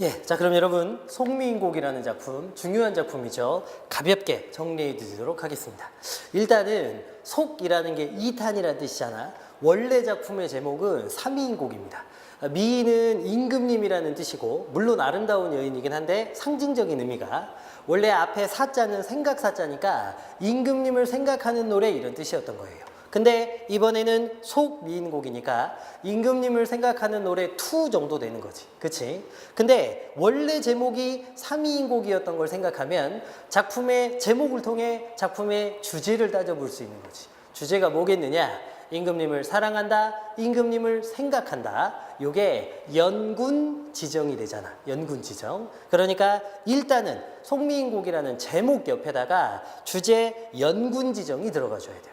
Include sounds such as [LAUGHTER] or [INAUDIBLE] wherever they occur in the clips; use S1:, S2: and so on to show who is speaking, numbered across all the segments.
S1: 예, 자 그럼 여러분 송미인곡이라는 작품 중요한 작품이죠. 가볍게 정리해 드리도록 하겠습니다. 일단은 속이라는 게 이탄이라는 뜻이잖아. 원래 작품의 제목은 삼위인곡입니다. 미인은 임금님이라는 뜻이고 물론 아름다운 여인이긴 한데 상징적인 의미가 원래 앞에 사자는 생각 사자니까 임금님을 생각하는 노래 이런 뜻이었던 거예요. 근데 이번에는 속 미인곡이니까 임금님을 생각하는 노래 2 정도 되는 거지. 그치? 근데 원래 제목이 3위인곡이었던 걸 생각하면 작품의 제목을 통해 작품의 주제를 따져볼 수 있는 거지. 주제가 뭐겠느냐? 임금님을 사랑한다, 임금님을 생각한다. 요게 연군 지정이 되잖아. 연군 지정. 그러니까 일단은 속미인곡이라는 제목 옆에다가 주제 연군 지정이 들어가줘야 돼요.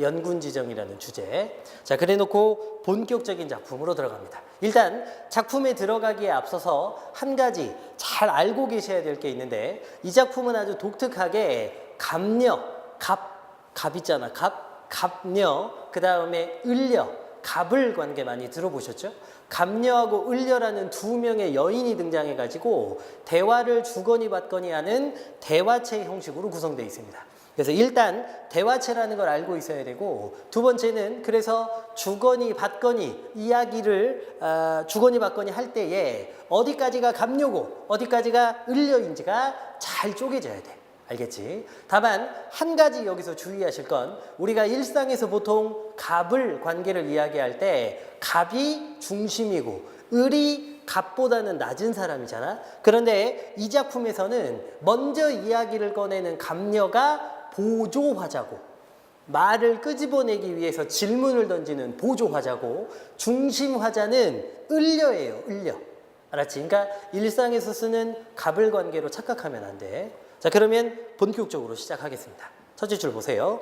S1: 연군 지정이라는 주제. 자, 그래 놓고 본격적인 작품으로 들어갑니다. 일단 작품에 들어가기에 앞서서 한 가지 잘 알고 계셔야 될 게 있는데 이 작품은 아주 독특하게 갑녀, 갑, 갑 있잖아. 갑, 갑녀, 그 다음에 을녀, 갑을 관계 많이 들어보셨죠? 갑녀하고 을녀라는 두 명의 여인이 등장해가지고 대화를 주거니 받거니 하는 대화체 형식으로 구성되어 있습니다. 그래서 일단 대화체라는 걸 알고 있어야 되고 두 번째는 그래서 주거니 받거니 이야기를 아, 주거니 받거니 할 때에 어디까지가 갑녀고 어디까지가 을녀인지가 잘 쪼개져야 돼. 알겠지? 다만 한 가지 여기서 주의하실 건 우리가 일상에서 보통 갑을 관계를 이야기할 때 갑이 중심이고 을이 갑보다는 낮은 사람이잖아. 그런데 이 작품에서는 먼저 이야기를 꺼내는 갑녀가 보조 화자고 말을 끄집어내기 위해서 질문을 던지는 보조 화자고 중심 화자는 을려예요. 을려. 알았지? 그러니까 일상에서 쓰는 갑을 관계로 착각하면 안 돼. 자, 그러면 본격적으로 시작하겠습니다. 첫째 줄 보세요.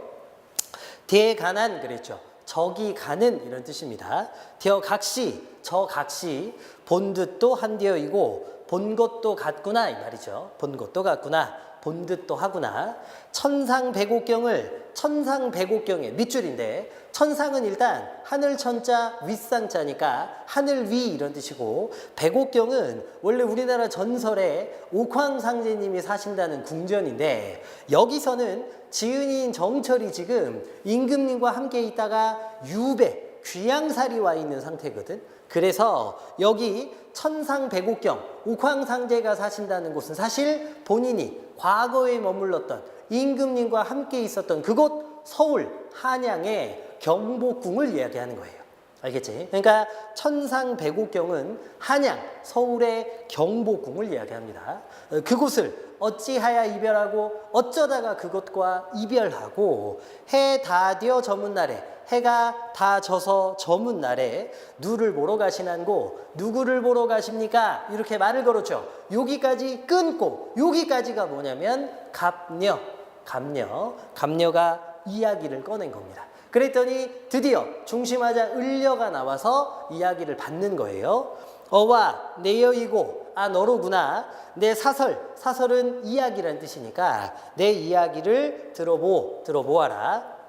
S1: 대간한 그랬죠. 적이 가는 이런 뜻입니다. 되어 각시, 저 각시, 본 듯도 한디어이고 본 것도 같구나 이 말이죠. 본 것도 같구나. 본 듯도 하구나. 천상백옥경을 천상백옥경의 밑줄인데 천상은 일단 하늘 천자 윗상자니까 하늘 위 이런 뜻이고 백옥경은 원래 우리나라 전설에 옥황상제님이 사신다는 궁전인데 여기서는 지은이인 정철이 지금 임금님과 함께 있다가 유배 귀양살이 와 있는 상태거든. 그래서 여기 천상백옥경 옥황상제가 사신다는 곳은 사실 본인이 과거에 머물렀던 임금님과 함께 있었던 그곳 서울 한양의 경복궁을 이야기하는 거예요. 알겠지? 그러니까 천상백옥경은 한양 서울의 경복궁을 이야기합니다. 어, 그곳을 어찌하여 이별하고 어쩌다가 그것과 이별하고 해 다디어 저문 날에 해가 다 져서 저문 날에 누를 보러 가시난고 누구를 보러 가십니까? 이렇게 말을 걸었죠. 여기까지 끊고 여기까지가 뭐냐면 갑녀, 갑녀, 갑녀가 이야기를 꺼낸 겁니다. 그랬더니 드디어 중심하자 을려가 나와서 이야기를 받는 거예요. 어와 내 여이고 아 너로구나. 내 사설 사설은 이야기란 뜻이니까 내 이야기를 들어보 들어보아라.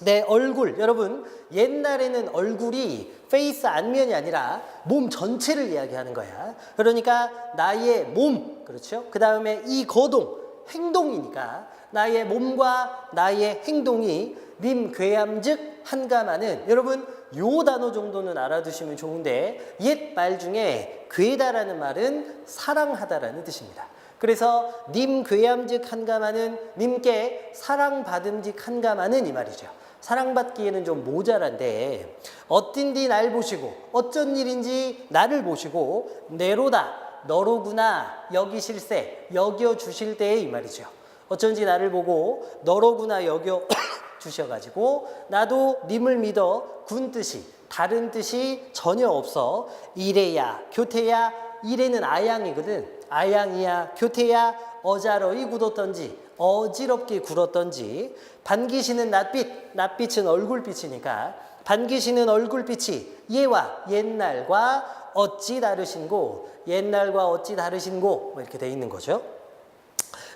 S1: 내 얼굴 여러분 옛날에는 얼굴이 페이스 안면이 아니라 몸 전체를 이야기하는 거야. 그러니까 나의 몸 그렇죠? 그 다음에 이 거동 행동이니까 나의 몸과 나의 행동이 님 괴함즉 한가마는 여러분 요 단어 정도는 알아두시면 좋은데 옛 말 중에 괴다라는 말은 사랑하다라는 뜻입니다. 그래서 님 괴함즉 한가마는 님께 사랑받음직 한가마는 이 말이죠. 사랑받기에는 좀 모자란데 어떤디 날 보시고 어쩐 일인지 나를 보시고 내로다 너로구나 여기 실세 여겨 주실 때에 이 말이죠. 어쩐지 나를 보고 너로구나 여겨 [COUGHS] 주셔가지고 나도 님을 믿어 군 뜻이 다른 뜻이 전혀 없어. 이래야 교태야 이래는 아양이거든. 아양이야 교태야 어자러이 굳었던지 어지럽게 굴었던지. 반기시는 낯빛 낯빛은 얼굴빛이니까. 반기시는 얼굴빛이 얘와 옛날과 어찌 다르신고 옛날과 어찌 다르신고 뭐 이렇게 돼 있는 거죠.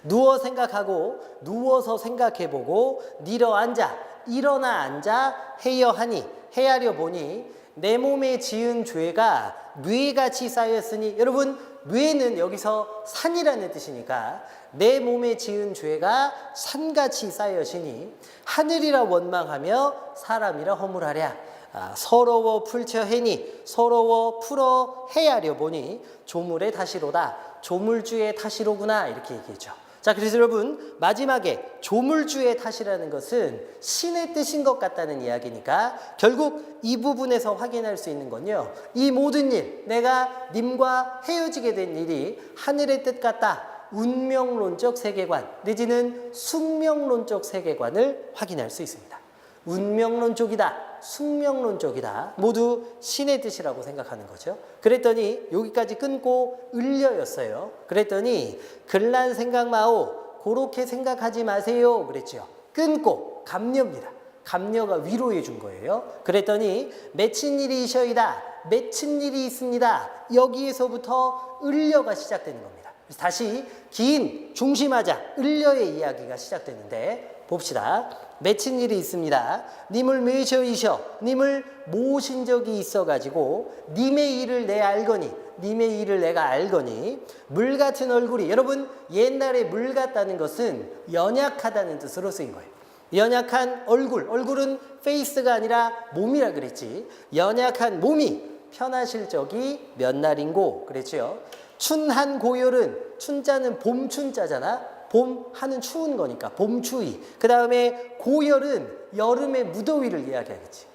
S1: 누워 생각하고 누워서 생각해보고 니러 앉아 일어나 앉아 헤여 하니 헤아려 보니 내 몸에 지은 죄가 뇌같이 쌓였으니 여러분 뇌는 여기서 산이라는 뜻이니까 내 몸에 지은 죄가 산같이 쌓여시니 하늘이라 원망하며 사람이라 허물하랴 아, 서러워 풀쳐 해니 서러워 풀어 헤아려 보니 조물의 탓이로다 조물주의 탓이로구나 이렇게 얘기했죠. 자, 그래서 여러분 마지막에 조물주의 탓이라는 것은 신의 뜻인 것 같다는 이야기니까 결국 이 부분에서 확인할 수 있는 건요. 이 모든 일, 내가 님과 헤어지게 된 일이 하늘의 뜻 같다. 운명론적 세계관 내지는 숙명론적 세계관을 확인할 수 있습니다. 운명론 쪽이다, 숙명론 쪽이다. 모두 신의 뜻이라고 생각하는 거죠. 그랬더니 여기까지 끊고 을려였어요. 그랬더니 글난 생각 마오. 그렇게 생각하지 마세요. 그랬죠. 끊고 감녀입니다. 감녀가 위로해 준 거예요. 그랬더니 맺힌 일이 있어이다. 맺힌 일이 있습니다. 여기에서부터 을려가 시작되는 겁니다. 그래서 다시 긴 중심하자 을려의 이야기가 시작되는데 봅시다. 맺힌 일이 있습니다. 님을 매셔이셔. 님을 모신 적이 있어가지고 님의 일을 내 알거니 님의 일을 내가 알거니 물 같은 얼굴이 여러분 옛날에 물 같다는 것은 연약하다는 뜻으로 쓰인 거예요. 연약한 얼굴 얼굴은 페이스가 아니라 몸이라 그랬지. 연약한 몸이 편하실 적이 몇 날인고 그랬죠. 춘한 고열은 춘자는 봄춘자잖아. 봄 하는 추운 거니까 봄 추위. 그 다음에 고열은 여름의 무더위를 이야기하겠지.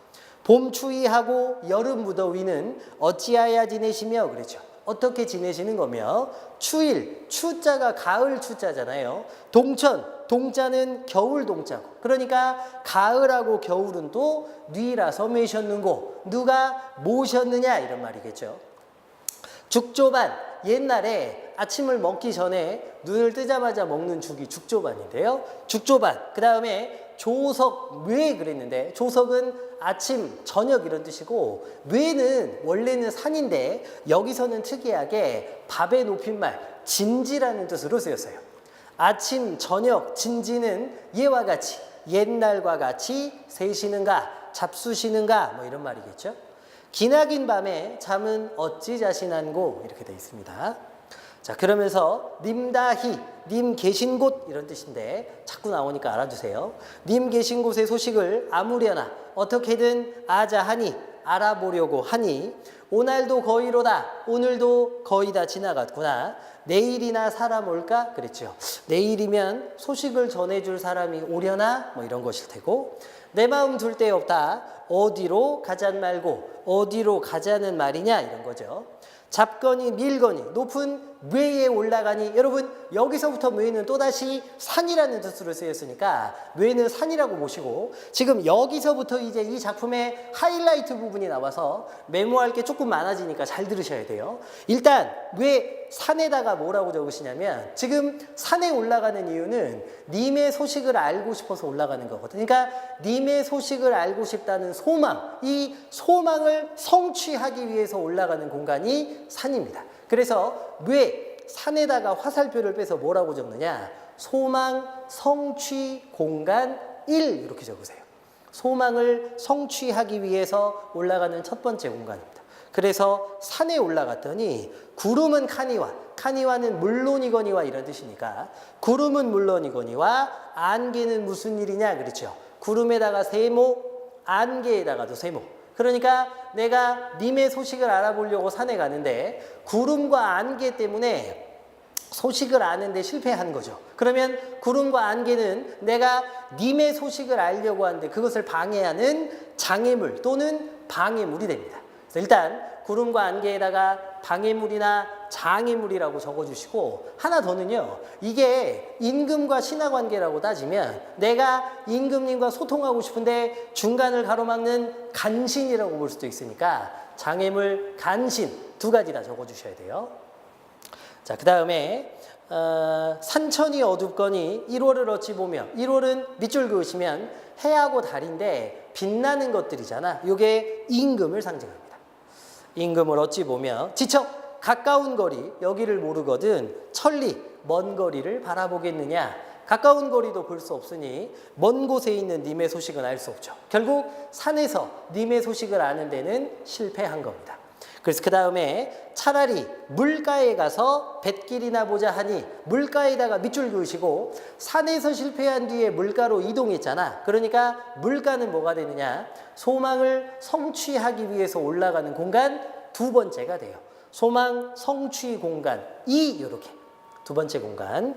S1: 봄 추위하고 여름 무더위는 어찌하여 지내시며 그랬죠. 어떻게 지내시는 거며 추일 추자가 가을 추자잖아요. 동천 동자는 겨울 동자고 그러니까 가을하고 겨울은 또 뉘라서 매셨는고 누가 모셨느냐 이런 말이겠죠. 죽조반 옛날에 아침을 먹기 전에 눈을 뜨자마자 먹는 죽이 죽조반인데요. 죽조반 그 다음에 조석 뇌 그랬는데 조석은 아침 저녁 이런 뜻이고 뇌는 원래는 산인데 여기서는 특이하게 밥의 높임말 진지라는 뜻으로 쓰였어요. 아침 저녁 진지는 예와 같이 옛날과 같이 세시는가 잡수시는가 뭐 이런 말이겠죠. 기나긴 밤에 잠은 어찌 자신한고 이렇게 되어 있습니다. 자 그러면서 님다히 님 계신 곳 이런 뜻인데 자꾸 나오니까 알아두세요. 님 계신 곳의 소식을 아무려나 어떻게든 아자하니 알아보려고 하니 오늘도 거의로다 오늘도 거의 다 지나갔구나. 내일이나 사람 올까? 그랬죠. 내일이면 소식을 전해줄 사람이 오려나? 뭐 이런 것일 테고. 내 마음 둘 데 없다. 어디로 가잔 말고 어디로 가자는 말이냐? 이런 거죠. 잡거니 밀거니 높은 뇌에 올라가니 여러분 여기서부터 뇌는 또다시 산이라는 뜻으로 쓰였으니까 뇌는 산이라고 보시고 지금 여기서부터 이제 이 작품의 하이라이트 부분이 나와서 메모할 게 조금 많아지니까 잘 들으셔야 돼요. 일단 왜 산에다가 뭐라고 적으시냐면 지금 산에 올라가는 이유는 님의 소식을 알고 싶어서 올라가는 거거든요. 그러니까 님의 소식을 알고 싶다는 소망, 이 소망을 성취하기 위해서 올라가는 공간이 산입니다. 그래서 왜 산에다가 화살표를 빼서 뭐라고 적느냐? 소망 성취 공간 1 이렇게 적으세요. 소망을 성취하기 위해서 올라가는 첫 번째 공간입니다. 그래서 산에 올라갔더니 구름은 카니와, 카니와는 물론이거니와 이런 뜻이니까 구름은 물론이거니와 안개는 무슨 일이냐 그렇죠. 구름에다가 세모, 안개에다가도 세모. 그러니까 내가 님의 소식을 알아보려고 산에 가는데 구름과 안개 때문에 소식을 아는데 실패한 거죠. 그러면 구름과 안개는 내가 님의 소식을 알려고 하는데 그것을 방해하는 장애물 또는 방해물이 됩니다. 일단 구름과 안개에다가 방해물이나 장애물이라고 적어주시고 하나 더는요. 이게 임금과 신하관계라고 따지면 내가 임금님과 소통하고 싶은데 중간을 가로막는 간신이라고 볼 수도 있으니까 장애물, 간신 두 가지 다 적어주셔야 돼요. 자, 그 다음에 어, 산천이 어둡거니 1월을 어찌 보며 1월은 밑줄 그으시면 해하고 달인데 빛나는 것들이잖아. 요게 임금을 상징합니다. 임금을 어찌 보며 지쳐 가까운 거리 여기를 모르거든 천리 먼 거리를 바라보겠느냐 가까운 거리도 볼 수 없으니 먼 곳에 있는 님의 소식은 알 수 없죠. 결국 산에서 님의 소식을 아는 데는 실패한 겁니다. 그래서 그 다음에 차라리 물가에 가서 뱃길이나 보자 하니 물가에다가 밑줄 그으시고 산에서 실패한 뒤에 물가로 이동했잖아. 그러니까 물가는 뭐가 되느냐? 소망을 성취하기 위해서 올라가는 공간 두 번째가 돼요. 소망 성취 공간 이 이렇게 두 번째 공간.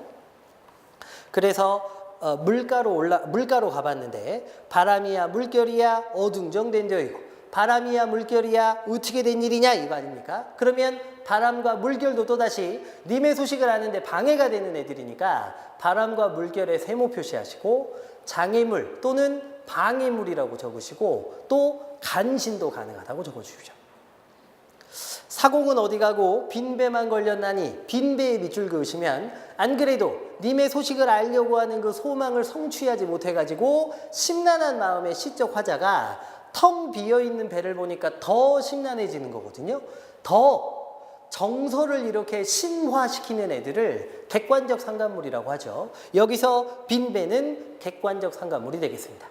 S1: 그래서 어, 물가로 올라 물가로 가봤는데 바람이야 물결이야 어둥정된 데이고 바람이야 물결이야 어떻게 된 일이냐 이거 아닙니까? 그러면 바람과 물결도 또다시 님의 소식을 아는데 방해가 되는 애들이니까 바람과 물결에 세모 표시하시고 장애물 또는 방해물이라고 적으시고 또 간신도 가능하다고 적어주십시오. 사공은 어디 가고 빈배만 걸렸나니 빈배에 밑줄 그으시면 안 그래도 님의 소식을 알려고 하는 그 소망을 성취하지 못해가지고 심란한 마음의 시적 화자가 텅 비어 있는 배를 보니까 더 심란해지는 거거든요. 더 정서를 이렇게 심화시키는 애들을 객관적 상관물이라고 하죠. 여기서 빈 배는 객관적 상관물이 되겠습니다.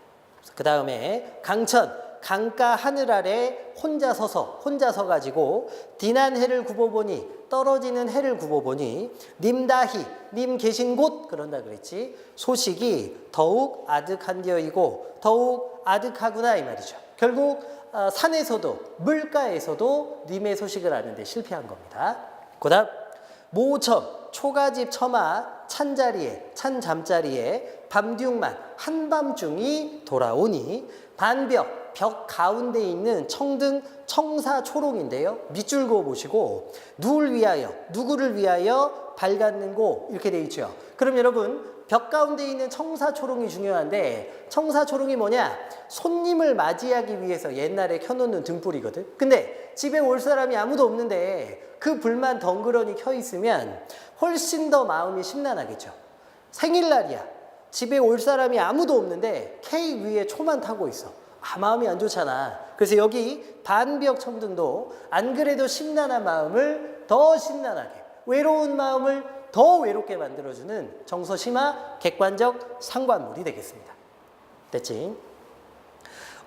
S1: 그 다음에 강천 강가 하늘 아래 혼자 서서 혼자 서 가지고 디난 해를 굽어보니 떨어지는 해를 굽어보니 님다히 님 계신 곳 그런다 그랬지 소식이 더욱 아득한디어이고 더욱 아득하구나 이 말이죠. 결국 어, 산에서도 물가에서도 님의 소식을 아는데 실패한 겁니다. 그다음 모처 초가집 처마 찬자리에 찬 잠자리에 밤듀만 한밤중이 돌아오니 반벽 벽 가운데 있는 청등 청사 초롱인데요. 밑줄 그어 보시고 누굴 위하여 누구를 위하여 밝았는고 이렇게 돼 있죠. 그럼 여러분 벽 가운데 있는 청사 초롱이 중요한데 청사 초롱이 뭐냐? 손님을 맞이하기 위해서 옛날에 켜놓는 등불이거든. 근데 집에 올 사람이 아무도 없는데 그 불만 덩그러니 켜 있으면 훨씬 더 마음이 심란하겠죠. 생일날이야. 집에 올 사람이 아무도 없는데 케이크 위에 초만 타고 있어. 아, 마음이 안 좋잖아. 그래서 여기 반벽 청등도 안 그래도 심란한 마음을 더 심란하게, 외로운 마음을 더 외롭게 만들어주는 정서 심화 객관적 상관물이 되겠습니다. 됐지?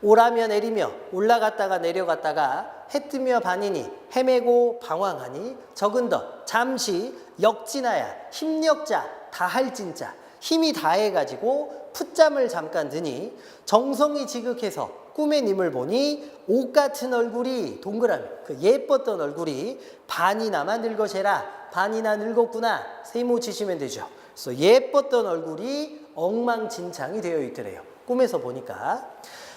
S1: 오라며 내리며 올라갔다가 내려갔다가 해 뜨며 반이니 헤매고 방황하니 적은 더 잠시 역진하야 힘력자 다할 진짜 힘이 다해가지고 풋잠을 잠깐 드니 정성이 지극해서 꿈의 님을 보니 옷 같은 얼굴이 동그라미 그 예뻤던 얼굴이 반이나마 늙어제라 반이나 늙었구나 세모 치시면 되죠. 그래서 예뻤던 얼굴이 엉망진창이 되어 있더래요. 꿈에서 보니까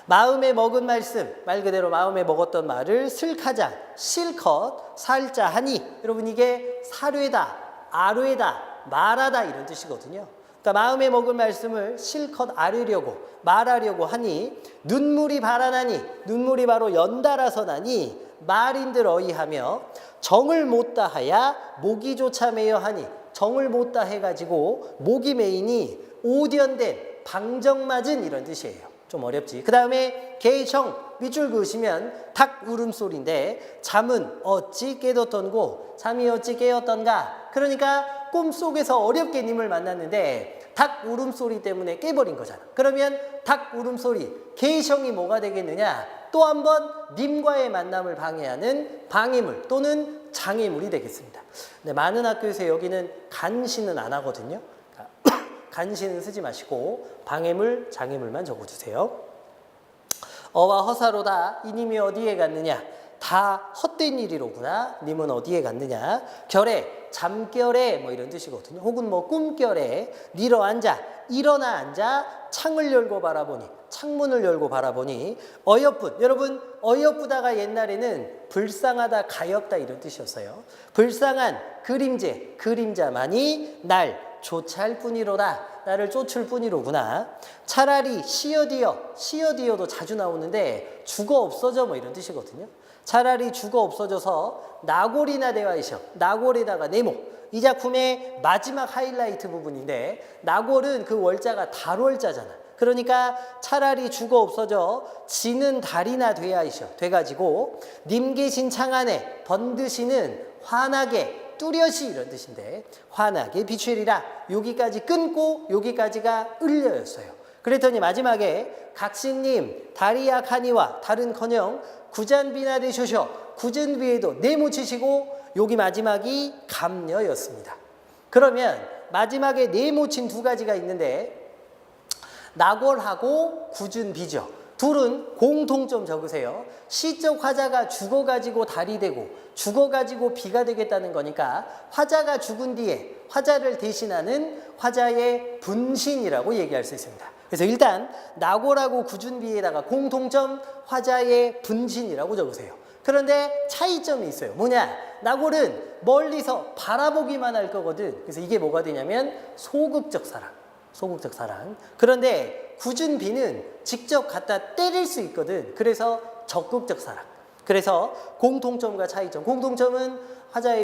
S1: 마음에 먹은 말씀 말 그대로 마음에 먹었던 말을 슬카장 실컷 살자 하니 여러분 이게 사료다 아뢰다 말하다 이런 뜻이거든요. 그러니까 마음에 먹은 말씀을 실컷 아뢰려고 말하려고 하니 눈물이 발하나니 눈물이 바로 연달아서 나니 말인들 어이하며 정을 못 다하야 목이 조차 매여 하니 정을 못 다해가지고 목이 메이니 오디언된 방정 맞은 이런 뜻이에요. 좀 어렵지. 그 다음에 개청 밑줄 그으시면 닭 울음소리인데 잠은 어찌 깨뒀던고 잠이 어찌 깨었던가 그러니까 꿈속에서 어렵게 님을 만났는데 닭 울음소리 때문에 깨버린 거잖아. 그러면 닭 울음소리 개청이 뭐가 되겠느냐 또 한 번 님과의 만남을 방해하는 방해물 또는 장애물이 되겠습니다. 근데 많은 학교에서 여기는 간신은 안 하거든요. [COUGHS] 간신은 쓰지 마시고 방해물, 장애물만 적어주세요. 어와 허사로다 이님이 어디에 갔느냐 다 헛된 일이로구나 님은 어디에 갔느냐 결에 잠결에 뭐 이런 뜻이거든요 혹은 뭐 꿈결에 니러 앉아 일어나 앉아 창을 열고 바라보니 창문을 열고 바라보니 어여쁜 여러분 어여쁘다가 옛날에는 불쌍하다 가엾다 이런 뜻이었어요 불쌍한 그림제 그림자만이 날 조찰 뿐이로다. 나를 쫓을 뿐이로구나. 차라리 시어디어, 시어디어도 자주 나오는데 죽어 없어져 뭐 이런 뜻이거든요. 차라리 죽어 없어져서 나골이나 대화이셔. 나골에다가 네모. 이 작품의 마지막 하이라이트 부분인데 나골은 그 월자가 달월자잖아. 그러니까 차라리 죽어 없어져 지는 달이나 돼야이셔. 돼가지고 님 계신 창 안에 번드시는 환하게 뚜렷이 이런 뜻인데 환하게 비추리라 여기까지 끊고 여기까지가 을려였어요. 그랬더니 마지막에 각신님 다리약하니와 다른커녕 구잔비나 되셔셔 구전비에도 네모치시고 여기 마지막이 감녀였습니다. 그러면 마지막에 네모친 두 가지가 있는데 낙월하고 구준비죠. 둘은 공통점 적으세요. 시적 화자가 죽어가지고 달이 되고 죽어가지고 비가 되겠다는 거니까 화자가 죽은 뒤에 화자를 대신하는 화자의 분신이라고 얘기할 수 있습니다. 그래서 일단 낙월하고 구준비에다가 공통점 화자의 분신이라고 적으세요. 그런데 차이점이 있어요. 뭐냐? 낙월은 멀리서 바라보기만 할 거거든. 그래서 이게 뭐가 되냐면 소극적 사랑. 소극적 사랑. 그런데 굳은 비는 직접 갖다 때릴 수 있거든. 그래서 적극적 사랑. 그래서 공통점과 차이점. 공통점은 화자의